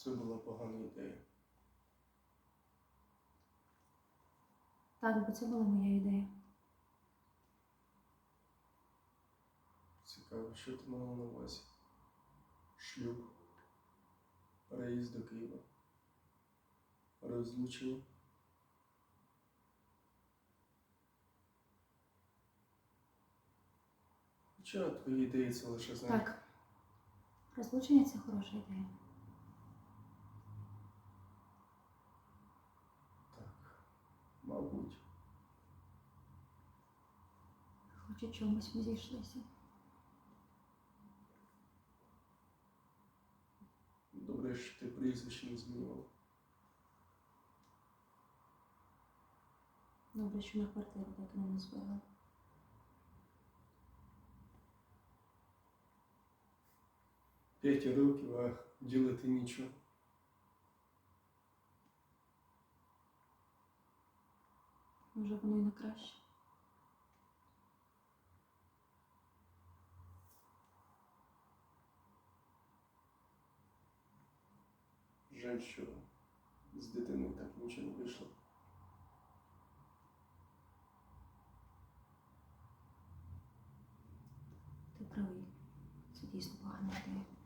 це була погана ідея. Так, бо це була моя ідея. Цікаво, що ти мала на увазі? Шлюб, переїзд до Києва, розлучення. Хоча твої ідеї це лише знак. Так. Розлучення це хороша ідея. Так, мабуть. Хоч у чомусь ми зійшлися. Добре, що ти прізвище не змінював. Добре, що на квартиру так і не збирали. П'ять років, а ділити нічого. Може, воно і на краще. Жаль, що з дитиною так нічого не вийшло. Ти правий. Це дійсно погана ідея.